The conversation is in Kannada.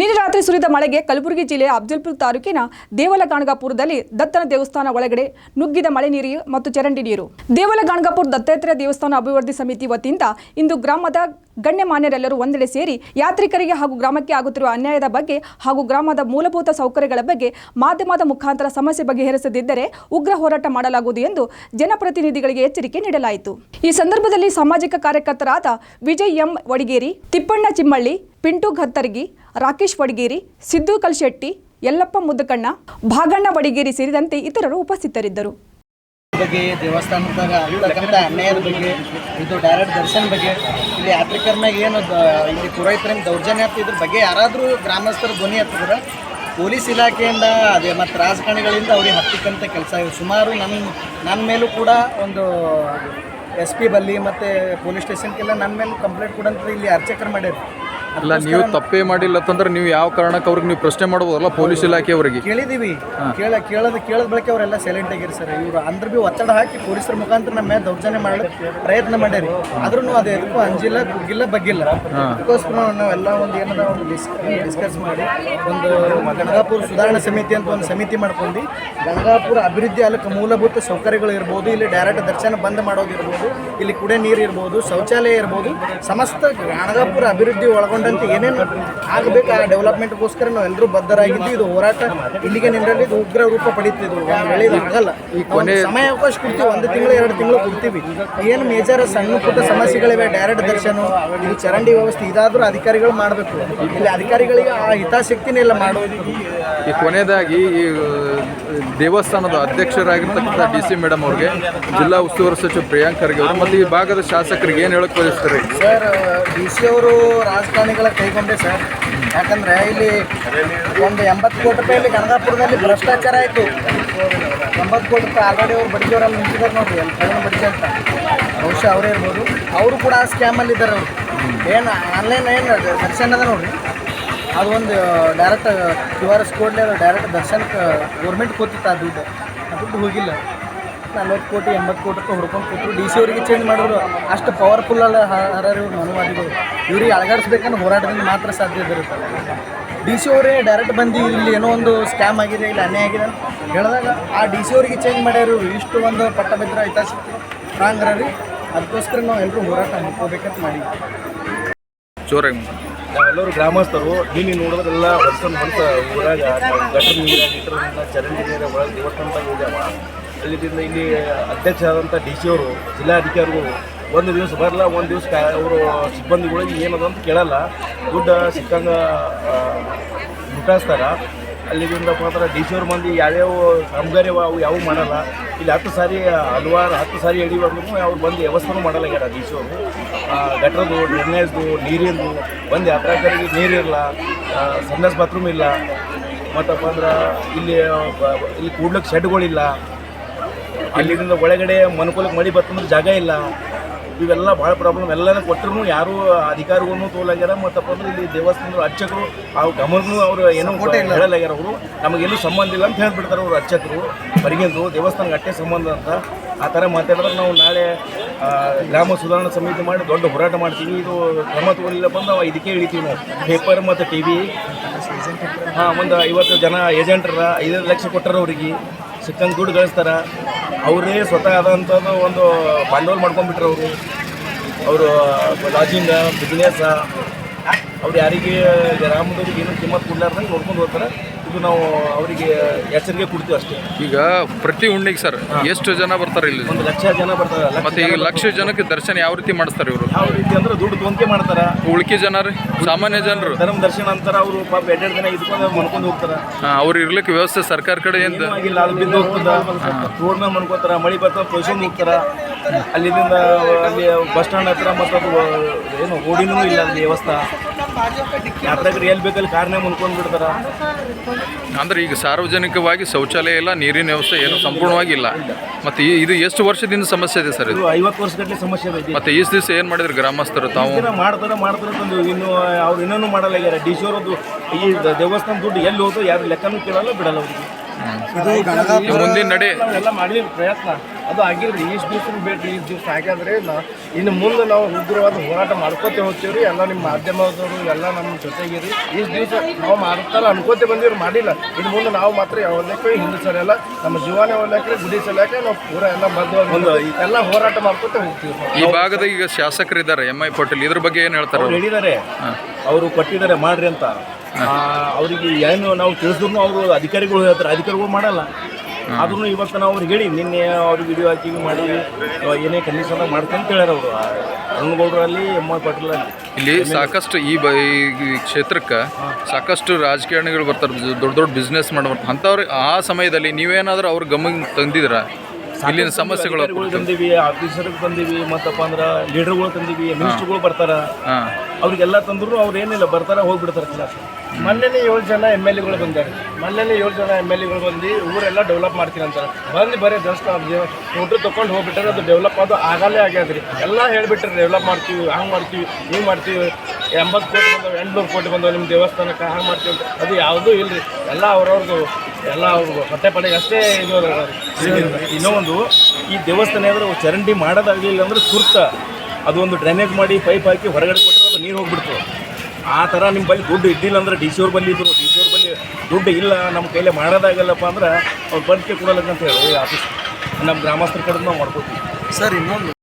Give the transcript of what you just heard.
ನಿನ್ನೆ ರಾತ್ರಿ ಸುರಿದ ಮಳೆಗೆ ಕಲಬುರಗಿ ಜಿಲ್ಲೆಯ ಅಫ್ಜಲ್ಪುರ ತಾಲೂಕಿನ ದೇವಲಗಾಣಗಾಪುರದಲ್ಲಿ ದತ್ತನ ದೇವಸ್ಥಾನ ಒಳಗಡೆ ನುಗ್ಗಿದ ಮಳೆ ನೀರು ಮತ್ತು ಚರಂಡಿ ನೀರು. ದೇವಲಗಾಣಗಾಪುರ ದತ್ತಾತ್ರೇಯ ದೇವಸ್ಥಾನ ಅಭಿವೃದ್ಧಿ ಸಮಿತಿ ವತಿಯಿಂದ ಇಂದು ಗ್ರಾಮದ ಗಣ್ಯಮಾನ್ಯರೆಲ್ಲರೂ ಒಂದೆಡೆ ಸೇರಿ ಯಾತ್ರಿಕರಿಗೆ ಹಾಗೂ ಗ್ರಾಮಕ್ಕೆ ಆಗುತ್ತಿರುವ ಅನ್ಯಾಯದ ಬಗ್ಗೆ ಹಾಗೂ ಗ್ರಾಮದ ಮೂಲಭೂತ ಸೌಕರ್ಯಗಳ ಬಗ್ಗೆ ಮಾಧ್ಯಮದ ಮುಖಾಂತರ ಸಮಸ್ಯೆ ಬಗೆಹರಿಸದಿದ್ದರೆ ಉಗ್ರ ಹೋರಾಟ ಮಾಡಲಾಗುವುದು ಎಂದು ಜನಪ್ರತಿನಿಧಿಗಳಿಗೆ ಎಚ್ಚರಿಕೆ ನೀಡಲಾಯಿತು. ಈ ಸಂದರ್ಭದಲ್ಲಿ ಸಾಮಾಜಿಕ ಕಾರ್ಯಕರ್ತರಾದ ವಿಜಯ್ ಎಂ. ವಡಿಗೇರಿ, ತಿಪ್ಪಣ್ಣ ಚಿಮ್ಮಳ್ಳಿ, ಪಿಂಟು ಗತ್ತರ್ಗಿ ರಾಕೇಶ್ ವಡಗೇರಿ, ಸಿದ್ದು ಕಲ್ಶೆಟ್ಟಿ, ಯಲ್ಲಪ್ಪ ಮುದ್ದಕಣ್ಣ, ಭಾಗಣ್ಣ ವಡಗೇರಿ ಸೇರಿದಂತೆ ಇತರರು ಉಪಸ್ಥಿತರಿದ್ದರು. ಬಗ್ಗೆ, ದೇವಸ್ಥಾನದಾಗ ಆಗ್ತಕ್ಕಂಥ ಅನ್ಯಾಯದ ಬಗ್ಗೆ, ಇದು ಡೈರೆಕ್ಟ್ ದರ್ಶನ ಬಗ್ಗೆ, ಇಲ್ಲಿ ಯಾತ್ರಿಕರ್ನಾಗ ಏನು ಇಲ್ಲಿ ಪುರೋಹಿತರಿಂದ ದೌರ್ಜನ್ಯ ಇದ್ರ ಬಗ್ಗೆ ಯಾರಾದರೂ ಗ್ರಾಮಸ್ಥರು ಧ್ವನಿ ಹತ್ತಿದ್ರೆ ಪೊಲೀಸ್ ಇಲಾಖೆಯಿಂದ, ಅದೇ ಮತ್ತು ರಾಜಕಾರಣಿಗಳಿಂದ ಅವ್ರಿಗೆ ಹತ್ತಿಕ್ಕಂಥ ಕೆಲಸ ಇವು. ಸುಮಾರು ನನ್ನ ನನ್ನ ಮೇಲೂ ಕೂಡ ಒಂದು ಎಸ್ ಪಿ ಬಲ್ಲಿ ಮತ್ತು ಪೊಲೀಸ್ ಸ್ಟೇಷನ್ಗೆಲ್ಲ ನನ್ನ ಮೇಲೆ ಕಂಪ್ಲೇಂಟ್ ಕೊಡಂತ ಇಲ್ಲಿ ಅರ್ಚಕರು ಮಾಡ್ಯಾರ. ಅಲ್ಲ ನೀವು ತಪ್ಪೇ ಮಾಡಿಲ್ಲ ಅಂತಂದ್ರೆ ನೀವು ಯಾವ ಕಾರಣಕ್ಕೆ ಅವ್ರಿಗೆ ನೀವು ಪ್ರಶ್ನೆ ಮಾಡ್ಬೋದಲ್ಲ? ಪೊಲೀಸ್ ಇಲಾಖೆಯವರಿಗೆ ಕೇಳಿದೀವಿ. ಕೇಳ ಕೇಳದ ಕೇಳದ ಬಳಿಕ ಅವರೆಲ್ಲ ಸೈಲೆಂಟ್ ಆಗಿರಿ ಸರ್ ಇವರು ಅಂದ್ರ ಭೀ ಒತ್ತಡ ಹಾಕಿ ಪೊಲೀಸರ ಮುಖಾಂತರ ನಮ್ಮ ಮೇಲೆ ದೌರ್ಜನ್ಯ ಮಾಡಲು ಪ್ರಯತ್ನ ಮಾಡ್ಯಾರಿ ಆದ್ರೂ ಅದು ಎದಕ್ಕೂ ಅಂಜಿಲ್ಲ ಕುಗ್ಗಿಲ್ಲ ಬಗ್ಗಿಲ್ಲ. ಅದಕ್ಕೋಸ್ಕರ ನಾವೆಲ್ಲ ಒಂದು ಏನದ ಒಂದು ಡಿಸ್ಕಸ್ ಮಾಡಿ ಒಂದು ಗಂಗಾಪುರ ಸುಧಾರಣಾ ಸಮಿತಿ ಅಂತ ಒಂದು ಸಮಿತಿ ಮಾಡ್ಕೊಂಡು ಗಂಗಾಪುರ ಅಭಿವೃದ್ಧಿ ಅಲ್ಲಕ್ಕೆ ಮೂಲಭೂತ ಸೌಕರ್ಯಗಳು ಇರ್ಬೋದು ಇಲ್ಲಿ ಡೈರೆಕ್ಟ್ ದರ್ಶನ ಬಂದ್ ಮಾಡೋದಿರ್ಬೋದು ಇಲ್ಲಿ ಕುಡಿಯೋ ನೀರು ಇರ್ಬೋದು ಶೌಚಾಲಯ ಇರ್ಬೋದು ಸಮಸ್ತ ಗಂಗಾಪುರ ಅಭಿವೃದ್ಧಿ ಒಳಗೊಂಡಂತೆ ಏನೇನು ಆಗಬೇಕು? ಆ ಡೆವಲಪ್ಮೆಂಟ್ಗೋಸ್ಕರ ನಾವು ಎಲ್ಲರೂ ಬದ್ಧರಾಗಿದ್ದು ಇದು ಹೋರಾಟ ಇಲ್ಲಿಗೆ ನಿಂದ್ರಲ್ಲಿ ಇದು ಉಗ್ರ ರೂಪ ಪಡೀತಿದ್ರು ವೇಳೆ ಇದು ಆಗಲ್ಲ ಒಂದು ಸಮಯ ಅವಕಾಶ ಕೊಡ್ತೀವಿ ಒಂದು ತಿಂಗಳು ಎರಡು ತಿಂಗಳು ಕೊಡ್ತೀವಿ. ಏನು ಮೇಜರ್ ಸಣ್ಣ ಪುಟ್ಟ ಸಮಸ್ಯೆಗಳಿವೆ ಡೈರೆಕ್ಟ್ ದರ್ಶನ ಇದು ಚರಂಡಿ ವ್ಯವಸ್ಥೆ ಇದಾದರೂ ಅಧಿಕಾರಿಗಳು ಮಾಡಬೇಕು. ಇಲ್ಲಿ ಅಧಿಕಾರಿಗಳಿಗೆ ಆ ಹಿತಾಸಕ್ತಿನೇ ಇಲ್ಲ ಮಾಡೋದು. ಈ ಕೊನೆಯದಾಗಿ ಈ ದೇವಸ್ಥಾನದ ಅಧ್ಯಕ್ಷರಾಗಿರ್ತಕ್ಕಂಥ ಡಿ ಸಿ ಮೇಡಮ್ ಅವ್ರಿಗೆ ಜಿಲ್ಲಾ ಉಸ್ತುವಾರಿ ಸಚಿವ ಪ್ರಿಯಾಂಕ್ ಖರ್ಗೆ ಅವರು ಮತ್ತು ಈ ಭಾಗದ ಶಾಸಕರಿಗೆ ಏನು ಹೇಳಕ್ ಬಯಸ್ತಾರೆ? ಸರ್ ಡಿ ಸಿ ಅವರು ರಾಜಕಾರಣಿಗಳ ಕೈಗೊಂಡೆ ಸರ್. ಯಾಕಂದ್ರೆ ಇಲ್ಲಿ ಒಂದು ಎಂಬತ್ತು ಕೋಟಿ ರೂಪಾಯಿ ಗಂಗಾಪುರದಲ್ಲಿ ಭ್ರಷ್ಟಾಚಾರ ಆಯಿತು. ಎಂಬತ್ತು ಕೋಟಿ ರೂಪಾಯಿ ಆಲ್ರೆಡಿ ಅವ್ರು ಬಡ್ಜಿಯವರಲ್ಲಿ ನಿಂತಿದ್ದಾರೆ ನೋಡ್ರಿ ಅಲ್ಲಿ ಕಳ್ಳನ ಬಡ್ಜಿ ಅಂತ. ಬಹುಶಃ ಅವರೇ ಇರ್ಬೋದು. ಅವರು ಕೂಡ ಆ ಸ್ಕ್ಯಾಮಲ್ಲಿ ಇದ್ದಾರೆ ಅವರು ಏನು ಆನ್ಲೈನ್ ಏನು ದರ್ಶನ ಅದ ನೋಡ್ರಿ ಅದು ಒಂದು ಡೈರೆಕ್ಟ್ ಕ್ಯೂ ಆರ್ ಎಸ್ ಕೋಡ್ಲಿ ಡೈರೆಕ್ಟ್ ದರ್ಶನಕ್ಕೆ ಗೌರ್ಮೆಂಟ್ ಕೂತಿತ್ತು ಆ ದುಡ್ಡು. ಆ ದುಡ್ಡು ಹೋಗಿಲ್ಲ. ನಲ್ವತ್ತು ಕೋಟಿ, ಎಂಬತ್ತು ಕೋಟಿ ರೂಪಾಯಿ ಹುಡ್ಕೊಂಡು ಕೊಟ್ಟರು ಡಿ ಸಿ ಅವರಿಗೆ ಚೇಂಜ್ ಮಾಡಿದ್ರು. ಅಷ್ಟು ಪವರ್ಫುಲ್ ಅಲ್ಲ ಹರಾರಿ ಇವ್ರು ಮನುವಾದಿಗಳು. ಇವ್ರಿಗೆ ಅಳಗಾಡಿಸ್ಬೇಕಂದ್ರೆ ಹೋರಾಟದಿಂದ ಮಾತ್ರ ಸಾಧ್ಯ ಇರುತ್ತೆ ಡಿ ಸಿ ಅವರೇ ಡೈರೆಕ್ಟ್ ಬಂದು ಇಲ್ಲಿ ಏನೋ ಒಂದು ಸ್ಕ್ಯಾಮ್ ಆಗಿದೆ, ಇಲ್ಲಿ ಅನ್ಯಾಯ ಆಗಿದೆ ಹೇಳಿದಾಗ ಆ ಡಿ ಸಿ ಅವರಿಗೆ ಚೇಂಜ್ ಮಾಡ್ಯಾರು. ಇಷ್ಟು ಒಂದು ಪಟ್ಟಭದ್ರ ಹಿತಾಸಕ್ತಿ ಸ್ಟ್ರಾಂಗ್ ರೀ ಅದಕ್ಕೋಸ್ಕರ ನಾವು ಎಲ್ಲರೂ ಹೋರಾಟ ಮಾಡಿ ಜೋರಾಗಿ ಮಾತಾಡಿ. ನಾವೆಲ್ಲರೂ ಗ್ರಾಮಸ್ಥರು ನೀನು ನೋಡೋದ್ರೆಲ್ಲ ವರ್ಷ ಮನ್ಸ ಊರಾಗ ಗಟ್ಟರ್ ನೀರ ಚರಂಡಿ ನೀರ ಒಳಗೆ ಇವತ್ತಂತ ಹೋಗ್ಯಾವ ಅಲ್ಲಿಂದ ಇಲ್ಲಿ ಅಧ್ಯಕ್ಷ ಆದಂಥ ಡಿ ಸಿ ಅವರು, ಜಿಲ್ಲಾಧಿಕಾರಿಗಳು ಒಂದು ದಿವಸ ಬರಲ್ಲ, ಒಂದು ದಿವಸ ಅವರು ಸಿಬ್ಬಂದಿಗಳಿಗೆ ಏನದ ಅಂತ ಕೇಳಲ್ಲ. ದುಡ್ಡು ಸಿಕ್ಕಂಗೆ ಮುಟಾಯಿಸ್ತಾರ ಅಲ್ಲಿಂದ ಅಂದ್ರೆ ಡಿ ಮಂದಿ ಯಾವ್ಯಾವ ಕಾಮಗಾರಿ ಅವ ಯಾವ ಮಾಡಲ್ಲ. ಇಲ್ಲಿ ಹತ್ತು ಸಾರಿ ಹಲವಾರು, ಹತ್ತು ಸಾರಿ ಹಿಡಿಯುವಾಗೂ ಅವ್ರು ಬಂದು ವ್ಯವಸ್ಥೆನೂ ಮಾಡಲ್ಲ ಡಿ ಸಿ ಅವರು ಗಟ್ರದು ಡ್ರೈನೇಜ್ದು, ನೀರಿಂದು ಒಂದು ಯಾತ್ರಾಕರಿಗೆ ನೀರಿರಲ್ಲ ಸಂಡಸ್ ಬಾತ್ರೂಮ್ ಇಲ್ಲ, ಮತ್ತಪ್ಪ ಅಂದ್ರೆ ಇಲ್ಲಿ ಇಲ್ಲಿ ಕೂಡ್ಲಿಕ್ಕೆ ಶೆಡ್ಗಳಿಲ್ಲ. ಅಲ್ಲಿಂದ ಒಳಗಡೆ ಮನುಕೂಲಕ್ಕೆ ಮಳೆ ಬರ್ತಂದ್ರೆ ಜಾಗ ಇಲ್ಲ. ಇವೆಲ್ಲ ಭಾಳ ಪ್ರಾಬ್ಲಮ್ ಎಲ್ಲನೂ ಕೊಟ್ಟರು ಯಾರು ಅಧಿಕಾರಿಗಳು ತೋಲಾಗ್ಯಾರ ಮತ್ತಪ್ಪ ಅಂದ್ರೆ ಇಲ್ಲಿ ದೇವಸ್ಥಾನದ ಅರ್ಚಕರು ಆ ಗಮನೂ ಅವರು ಏನೋ ಹೇಳಲಾಗ್ಯಾರ ಅವರು. ನಮಗೆಲ್ಲೂ ಸಂಬಂಧ ಇಲ್ಲ ಅಂತ ಹೇಳ್ಬಿಡ್ತಾರೆ ಅವರು ಅರ್ಚಕರು. ಹೊರಗಿಂದು ದೇವಸ್ಥಾನಕ್ಕೆ ಅಟ್ಟೆ ಸಂಬಂಧ ಅಂತ. ಆ ಥರ ಮಾತಾಡಿದ್ರೆ ನಾವು ನಾಳೆ ಗ್ರಾಮ ಸುಧಾರಣಾ ಸಮಿತಿ ಮಾಡಿ ದೊಡ್ಡ ಹೋರಾಟ ಮಾಡ್ತೀವಿ. ಇದು ಕ್ರಮ ತಗೊಳ್ಳಿಲ್ಲಪ್ಪ ಅಂದ್ರೆ ನಾವು ಇದಕ್ಕೆ ಇಳಿತೀವಿ ನಾವು. ಪೇಪರ್ ಮತ್ತು ಟಿ ವಿ ಹಾಂ ಒಂದು ಐವತ್ತು ಜನ ಏಜೆಂಟ್ರ ಐದು ಲಕ್ಷ ಕೊಟ್ಟರು ಅವ್ರಿಗೆ. ಸಿಕ್ಕಂಗೆ ದುಡ್ಡು ಗಳಿಸ್ತಾರ. ಅವರೇ ಸ್ವತಃ ಆದಂಥದ್ದು ಒಂದು ಬಂಡವಾಳ ಮಾಡ್ಕೊಂಡ್ಬಿಟ್ರು ಅವರು. ಅವರು ಲಾಜಿಂಗ ಬಿಸ್ನೆಸ್ ಅವ್ರು ಯಾರಿಗೆ ಗ್ರಾಮದವ್ರಿಗೆ ಏನು ಕಿಮ್ಮತ್ತು ಕೊಡ್ಲಾರ್ದಂಗೆ ನೋಡ್ಕೊಂಡು ಹೋಗ್ತಾರೆ. ಇದು ನಾವು ಅವರಿಗೆ ಎಚ್ಚರಿಕೆ ಕೊಡ್ತೀವಿ ಅಷ್ಟೇ. ಈಗ ಪ್ರತಿ ಹುಣ್ಣಿಗೆ ಸರ್ ಎಷ್ಟು ಜನ ಬರ್ತಾರೆ ಇಲ್ಲಿ? ಒಂದು ಲಕ್ಷ ಜನ ಬರ್ತಾರೆ. ಮತ್ತೆ ಈಗ ಲಕ್ಷ ಜನಕ್ಕೆ ದರ್ಶನ ಯಾವ ರೀತಿ ಮಾಡಿಸ್ತಾರೆ ಇವರು? ಯಾವ ರೀತಿ ಅಂದ್ರೆ ದುಡ್ಡು ತೊಂಕೆ ಮಾಡ್ತಾರೆ. ಉಳ್ಕಿ ಜನರು ರೀ ಸಾಮಾನ್ಯ ಜನರು. ಧರ್ಮ ದರ್ಶನ ಅಂತಾರ ಅವರು ಪಾಪ ಎರಡೆರಡು ದಿನ ಇದ್ಕೊಂಡು ಮನ್ಕೊಂಡು ಹೋಗ್ತಾರ. ಅವ್ರು ಇರ್ಲಿಕ್ಕೆ ವ್ಯವಸ್ಥೆ ಸರ್ಕಾರ ಕಡೆ ಏನು ಆಗಿಲ್ಲ ಅದು ಬಿದ್ದು ಹೋಗ್ತದ ರೋಡ್ ಮೇಲೆ ಮನ್ಕೋತಾರ ಮಳೆ ಬರ್ತಾವ ಪೊಸಿಷನ್ ಹೋಗ್ತಾರ. ಅಲ್ಲಿಂದ ಅಲ್ಲಿ ಬಸ್ ಸ್ಟ್ಯಾಂಡ್ ಹತ್ರ ಮತ್ತು ಏನು ಓಡಿನೂ ಇಲ್ಲ ಅಲ್ಲಿ ವ್ಯವಸ್ಥೆ. ಯಾತ್ರಾಗರು ಎಲ್ಲಿ ಬೇಕಲ್ಲಿ ಕಾರ್ನೇ ಮುನ್ಕೊಂಡು ಬಿಡ್ತಾರ? ಅಂದ್ರೆ ಈಗ ಸಾರ್ವಜನಿಕವಾಗಿ ಶೌಚಾಲಯ ಇಲ್ಲ ನೀರಿನ ವ್ಯವಸ್ಥೆ ಏನು ಸಂಪೂರ್ಣವಾಗಿ ಇಲ್ಲ ಮತ್ತೆ ಈ- ಇದು ಎಷ್ಟು ವರ್ಷದಿಂದ ಸಮಸ್ಯೆ ಇದೆ ಸರ್ ಇದು? ಇದು ಐವತ್ತು ವರ್ಷಗಟ್ಟಲೆ ಸಮಸ್ಯೆ ಐತಿ ಮತ್ತೆ ಈ ದಿವಸ ಏನು ಮಾಡಿದ್ರು ಗ್ರಾಮಸ್ಥರು ತಾವು? ಮಾಡ್ತಾರೆ ಮಾಡ್ತಾರ ಮಾಡ್ತಾರ ತಂದು ಇನ್ನು ಅವ್ರು ಇನ್ನೂ ಮಾಡಲ್ಲ ಆಗ್ಯಾರ ಡಿ ಸಿ ಅವರದ್ದು ಈ ದೇವಸ್ಥಾನ ದುಡ್ಡು ಎಲ್ಲಿ ಹೋದ್ರು ಯಾರು ಲೆಕ್ಕನೂ ಕೇಳಲ್ಲ ಬಿಡಲ್ಲ ಅವ್ರಿಗೆ. ಮುಂದಿನ ನಡೆ. ಎಲ್ಲ ಮಾಡಲಿ ಪ್ರಯತ್ನ. ಅದು ಆಗಿಲ್ರಿ ಇಷ್ಟು ದಿವ್ಸ ಬೇಡ್ರಿ ಇಷ್ಟು ದಿವ್ಸ ಹಾಗಾದ್ರೆ ನಾ ಇನ್ನು ಮುಂದೆ ನಾವು ಉಗ್ರವಾದ ಹೋರಾಟ ಮಾಡ್ಕೋತೇ ಹೋಗ್ತೀವಿ ರೀ ಎಲ್ಲ ನಿಮ್ಮ ಮಾಧ್ಯಮದವರು ಎಲ್ಲ ನಮ್ಮ ಜೊತೆಗಿರಿ ಇಷ್ಟು ದಿವಸ ನಾವು ಮಾಡ್ತಾರ ಅನ್ಕೋತೆ ಬಂದಿವ್ರು ಮಾಡಿಲ್ಲ. ಇನ್ನು ಮುಂದೆ ನಾವು ಮಾತ್ರ ಯಾವ್ದಕ್ಕೆ ಹಿಂದೆ ಸರಿಯಲ್ಲ. ನಮ್ಮ ಜೀವನ ಒಳ್ಳೆಕ್ರೆ ಗುಡಿ ಸಲಕ್ಕೆ ನಾವು ಪೂರ ಎಲ್ಲ ಬಂದು ಎಲ್ಲ ಹೋರಾಟ ಮಾಡ್ಕೋತ ಹೋಗ್ತೀವಿ ಈ ಭಾಗದ ಈಗ ಶಾಸಕರಿದ್ದಾರೆ ಎಂ ಐ ಪಟೇಲ್ ಇದ್ರ ಬಗ್ಗೆ ಏನು ಹೇಳ್ತಾರೆ ಹೇಳಿದಾರೆ ಅವ್ರು? ಹೇಳಿದ್ದಾರೆ ಅವರು ಕೊಟ್ಟಿದ್ದಾರೆ ಮಾಡ್ರಿ ಅಂತ. ಅವರಿಗೆ ಏನು ನಾವು ತಿಳಿಸಿದ್ರು ಅವರು ಅಧಿಕಾರಿಗಳು ಹೇಳ್ತಾರೆ. ಅಧಿಕಾರಿಗಳು ಮಾಡಲ್ಲ. ಆದ್ರೂ ಇವತ್ತು ನಾವು ಅವ್ರಿಗೆ ಹೇಳಿ ನಿನ್ನೆ ಅವ್ರಿಗೆ ವಿಡಿಯೋ ಹಾಕಿ ಮಾಡಿ ಏನೇ ಕಂಡೀಷನ್ ಮಾಡ್ತೀನಿ ಅಂತ ಹೇಳ್ಯಾರ ಅವರು. ಅರುಣಗೌಡರಲ್ಲಿ ಎಂ ಆರ್ ಪಾಟೀಲ್ ಇಲ್ಲಿ ಸಾಕಷ್ಟು ಈ ಬ ಈ ಕ್ಷೇತ್ರಕ್ಕೆ ಸಾಕಷ್ಟು ರಾಜಕಾರಣಿಗಳು ಬರ್ತಾರೆ. ದೊಡ್ಡ ದೊಡ್ಡ ಬಿಸ್ನೆಸ್ ಮಾಡೋರು ಅಂಥವ್ರಿಗೆ ಆ ಸಮಯದಲ್ಲಿ ನೀವೇನಾದರೂ ಅವ್ರ ಗಮನ ತಂದಿದ್ದೀರಾ? ಇಲ್ಲಿನ ಸಮಸ್ಯೆಗಳು ತಂದೀವಿ ಆಫೀಸರ್ ತಂದೀವಿ ಮತ್ತಪ್ಪ ಅಂದ್ರೆ ಲೀಡರ್ಗಳು ತಂದೀವಿ ಮಿನಿಸ್ಟರ್ಗಳು ಬರ್ತಾರ. ಅವ್ರಿಗೆಲ್ಲ ತಂದ್ರು ಅವ್ರು ಏನಿಲ್ಲ ಬರ್ತಾರ ಹೋಗ್ಬಿಡ್ತಾರೆ ಕ್ಲಾಸ್ ಮೊನ್ನೆನೇ ಏಳು ಜನ ಎಂ ಎಲ್ ಎಗಳು ಬಂದಾರೆ. ಮೊನ್ನೆನೇ ಏಳು ಜನ ಎಂ ಎಲ್ ಎಗಳು ಬಂದು ಊರೆಲ್ಲ ಡೆವಲಪ್ ಮಾಡ್ತೀನಿ ಅಂತಾರೆ ಬಂದು ಬರೀ ಜಸ್ಟ್ ಫೋಟೋ ತೊಗೊಂಡು ಹೋಗ್ಬಿಟ್ಟಾರೆ ಅದು ಡೆವಲಪ್ ಅದು ಆಗಲೇ ಆಗ್ಯಾದ್ರಿ. ಎಲ್ಲ ಹೇಳ್ಬಿಟ್ರೆ ಡೆವಲಪ್ ಮಾಡ್ತೀವಿ ಹಂಗೆ ಮಾಡ್ತೀವಿ ಹಿಂಗೆ ಮಾಡ್ತೀವಿ. ಎಂಬತ್ತು ಕೋಟಿ ಬಂದವು ಎಂಟುನೂರು ಕೋಟಿ ಬಂದವು ನಿಮ್ಮ ದೇವಸ್ಥಾನಕ್ಕೆ ಹಂಗೆ ಮಾಡ್ತೀವಿ ಅಂತ. ಅದು ಯಾವುದೂ ಇಲ್ಲರಿ ಎಲ್ಲ ಅವ್ರವ್ರದ್ದು ಎಲ್ಲ ಅವ್ರು ಹೊಟ್ಟೆ ಪಡೆಗೆ ಅಷ್ಟೇ ಇದು ಅದ. ಇನ್ನೂ ಒಂದು ಈ ದೇವಸ್ಥಾನ ಅಂದ್ರೆ ಚರಂಡಿ ಮಾಡೋದಾಗಲಿಲ್ಲ ಅಂದ್ರೆ ತುರ್ತ. ಅದೊಂದು ಡ್ರೈನೇಜ್ ಮಾಡಿ ಪೈಪ್ ಹಾಕಿ ಹೊರಗಡೆ ಕೊಟ್ಟರೆ ಅದು ನೀರು ಹೋಗ್ಬಿಡ್ತು. ಆ ಥರ ನಿಮ್ಮ ಬಳಿ ದುಡ್ಡು ಇದ್ದಿಲ್ಲ ಅಂದ್ರೆ ಡಿ ಸಿ ಅವ್ರ ಬಲ್ಲಿ ಇದ್ರು ಡಿ ಸಿ ಅವ್ರ ಬಲ್ಲಿ ದುಡ್ಡು ಇಲ್ಲ ನಮ್ಮ ಕೈಲೇ ಮಾಡೋದಾಗಲ್ಲಪ್ಪ ಅಂದ್ರೆ ಅವ್ರು ಬದುಕಿ ಕೊಡೋಲ್ಲ ಅಂತ ಹೇಳಿ ಆಫೀಸ್ ನಮ್ಮ ಗ್ರಾಮಸ್ಥರ ಕಡೆ ನಾವು ಮಾಡ್ಕೋತೀವಿ ಸರ್ ಇನ್ನೊಂದು